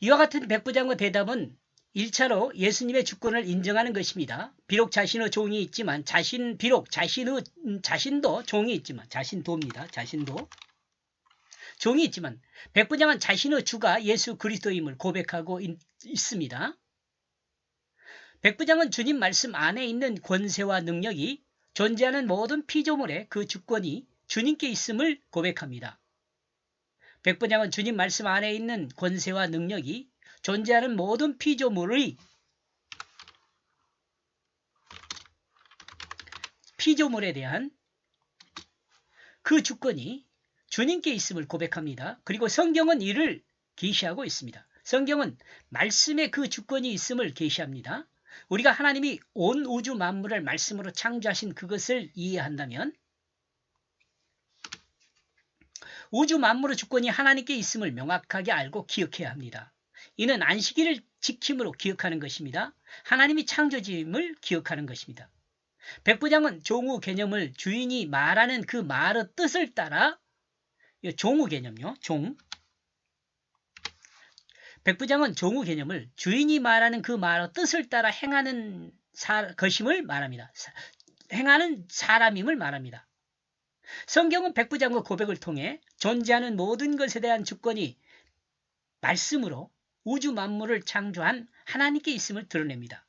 이와 같은 백부장의 대답은 1차로 예수님의 주권을 인정하는 것입니다. 비록 자신의 종이 있지만 자신 비록 자신의 음, 자신도 종이 있지만 자신도입니다. 자신도 종이 있지만 백부장은 자신의 주가 예수 그리스도임을 고백하고 있, 있습니다. 백부장은 주님 말씀 안에 있는 권세와 능력이 존재하는 모든 피조물의 그 주권이 주님께 있음을 고백합니다. 백부장은 주님 말씀 안에 있는 권세와 능력이 존재하는 모든 피조물의 피조물에 대한 그 주권이 주님께 있음을 고백합니다. 그리고 성경은 이를 계시하고 있습니다. 성경은 말씀에 그 주권이 있음을 계시합니다. 우리가 하나님이 온 우주 만물을 말씀으로 창조하신 그것을 이해한다면 우주 만물의 주권이 하나님께 있음을 명확하게 알고 기억해야 합니다. 이는 안식일을 지킴으로 기억하는 것입니다. 하나님이 창조짐을 기억하는 것입니다. 백부장은 종우 개념을 주인이 말하는 그 말의 뜻을 따라 이 종우 개념요. 종. 백부장은 종우 개념을 주인이 말하는 그 말의 뜻을 따라 행하는 사, 것임을 말합니다. 사, 행하는 사람임을 말합니다. 성경은 백부장의 고백을 통해 존재하는 모든 것에 대한 주권이 말씀으로 우주 만물을 창조한 하나님께 있음을 드러냅니다.